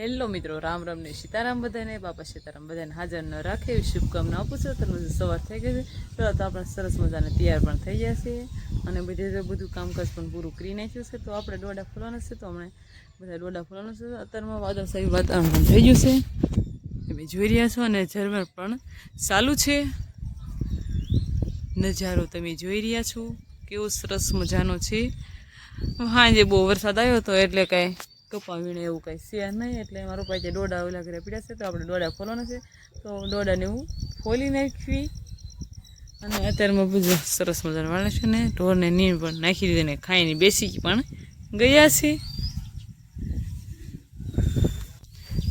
Hello મિત્રો, રામ રામ ને સીતારામ બધાને, બાપા સીતારામ બધાને હાજર ન રાખે એવી શુભકામના આપું છું. તો બધું સવાર થઈ ગઈ છે. તો આપણે સરસ મજાને તૈયાર પણ થઈ છે અને બધે બધું કામકાજ પણ પૂરું કરી નાખ્યું છે. તો આપણે ડોડા ફૂલવાના છે તો હમણાં બધા ડોડા ફૂલવાના છે. અત્યારમાં વાદળશાહી વાતાવરણ પણ થઈ ગયું છે. તમે જોઈ રહ્યા છો અને ઝરમર પણ ચાલુ છે. નજારો તમે જોઈ રહ્યા છો. કેવો સરસ મજાનો છે. હાંજે બહુ વરસાદ આવ્યો હતો એટલે કાંઈ કપા વીણે એવું કંઈ છે નહીં એટલે મારો પાસે જે ડોડા ઓલા ઘરે પીડ્યા છે તો આપણે ડોડા ખોલવાના છે. તો ડોડાને હું ફોલી નાખવી. અને અત્યારમાં બધું સરસ મજાનું વાળે છે ને, ઢોરને નીણ પણ નાખી દીધી ને ખાઈને બેસી પણ ગયા છે.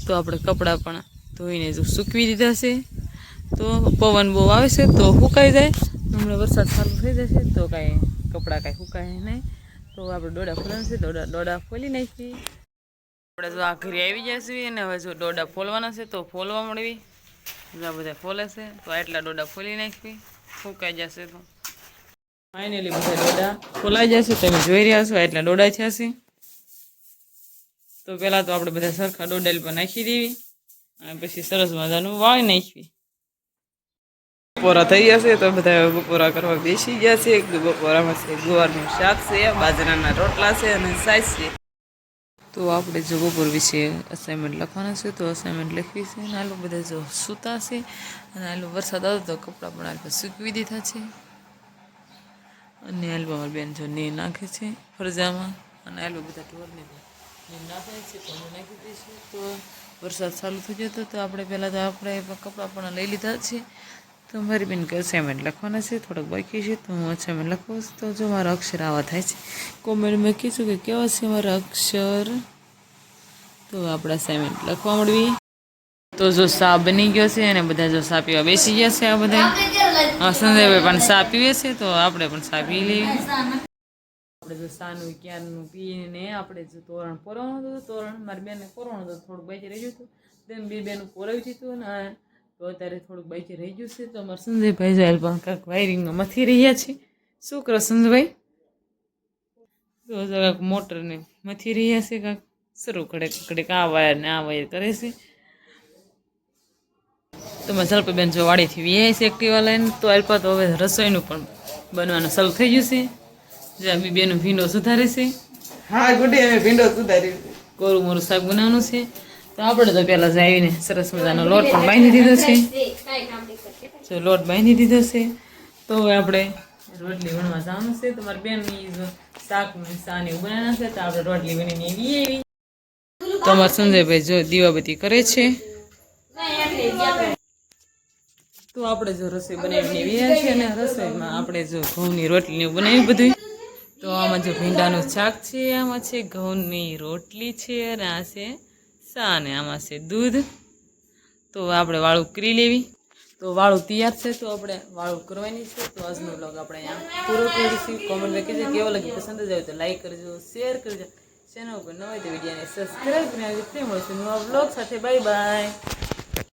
તો આપણે કપડાં પણ ધોઈને જો સૂકવી દીધા છે. તો પવન બહુ આવે છે તો સુકાઈ જાય. હમણાં વરસાદ ચાલુ થઈ જશે તો કાંઈ કપડાં કાંઈ સુકાય નહીં. તો આપણે ડોડા ખોલવાનું છે દોડા ડોડા ખોલી નાખી. આપણે જો આ ઘરે આવી જશે અને હવે જો ડોડા ફોલવાના છે તો ફોલવા મળવી. આ બધા ફોલે છે, તો આટલા ડોડા ફોલી નાખવી. ફૂંકાઈ જશે તો. ફાઇનલી બધા ડોડા ફોલાઈ જશે. તમે જોઈ રહ્યા છો એટલા ડોડા થયા છે. તો પહેલાં તો આપણે બધા સરખા ડોડેલ પર નાખી દેવી. અને પછી સરસ મજાનું વાળી નાખવી. બપોરા થઈ જશે તો બધા બપોરા કરવા બેસી ગયા છે. બપોરામાં છે ગુવારનું શાક છે, બાજરાના રોટલા છે અને સાઈઝ છે. તો આપણે જો બપોર વિશે અસાઇનમેન્ટ લખવાના છે, તો અસાઇનમેન્ટ લખવી છે અને આલું બધા જો સૂતા છે અને આલું વરસાદ આવતો તો કપડાં પણ આલું સૂકવી દીધા છે. અને આલું અમારી બેન જો ને નાખે છે ફરજામાં અને આલું બધા ઢોરને ની નાખે છે, તો અમે નાખી દઈશું. તો વરસાદ ચાલુ થઈ જતો તો આપણે પહેલાં તો આપણે કપડાં પણ લઈ લીધા છે. તો મારી બેન કે અસાઇનમેન્ટ લખવાના છે, થોડોક બાકી છે, તો હું અસાઇનમેન્ટ લખું. તો જો મારા અક્ષર આવા થાય છે. કોમેન્ટમાં કહીશું કે કેવા છે મારા અક્ષર? તો આપણે અસાઇનમેન્ટ લખવા મળવી તો જો સા બની ગયો છે અને બધા જો સા પીવા બેસી ગયા છે આ બધા. સંજયભાઈ પણ સા પીવે છે, તો આપણે પણ સા પી લઈએ. આપણે જો સાનું ક્યારનું પીને આપણે જો તોરણ પોરવાનું હતું, તોરણ મારી બેનને પોરવાનું હતું, થોડુંક બાકી રહ્યું હતું. તેમ બે બેનું પોરાવી દીધું ને તો અત્યારે થોડુંક બાકી રહી ગયું છે. તો અમારા સંજયભાઈ જો પણ કાંક વાયરિંગમાં મથી રહ્યા છે. શું કરો સંજયભાઈ? તો જો મોટરને મથી રહ્યા છે કાંક. શરૂ કડે કડેક આ વાયર ને આ વાયર કરે છે. તો મસાલ બેન જો વાડીથી વીઆઈ છે એક્ટિવા લઈને તો અલ્પા તો હવે રસોઈનું પણ બનવાનું શરૂ થઈ ગયું છે. જે આ બી ભીંડો સુધારે છે. હા ગુડી અમે ભીંડો સુધારી કોરું મોરું શાક બનાવવાનું છે. તો આપણે તો પહેલાં જ આવીને સરસ મજાનો લોટ પણ બાંધી દીધો છે. જો લોટ બાંધી દીધો છે. તો આપણે રોટલી વણવા જવાનું છે. તમારી બેન શાક ને ને એવું બનાવવાના છે, તો આપણે રોટલી બનીને એવી એવી તો અમારા સંજયભાઈ જો દીવાબત્તી કરે છે. તો આપણે જો રસોઈ બનાવીને વ્યા છે અને રસોઈમાં આપણે જો ઘઉંની રોટલી બનાવી બધું તો આમાં જો ભીંડાનું શાક છે, આમાં છે ઘઉંની રોટલી છે અને આ છે સા અને આમાં છે દૂધ. તો આપણે વાળું કરી લેવી. તો વાળું તૈયાર છે, તો આપણે વાળું કરવાની છે. તો આજનો બ્લોગ આપણે અહીંયા પૂરો કરીશું. કોમેન્ટ કહેજો, કેવો લાગે પસંદ જ આવે તો લાઈક કરજો શેર કરજો. ચેનલ ઉપર ન હોય તો વિડીયોને સબસ્ક્રાઈબ કરીને આવી રીતે મળશે નવા બ્લોગ સાથે. Bye bye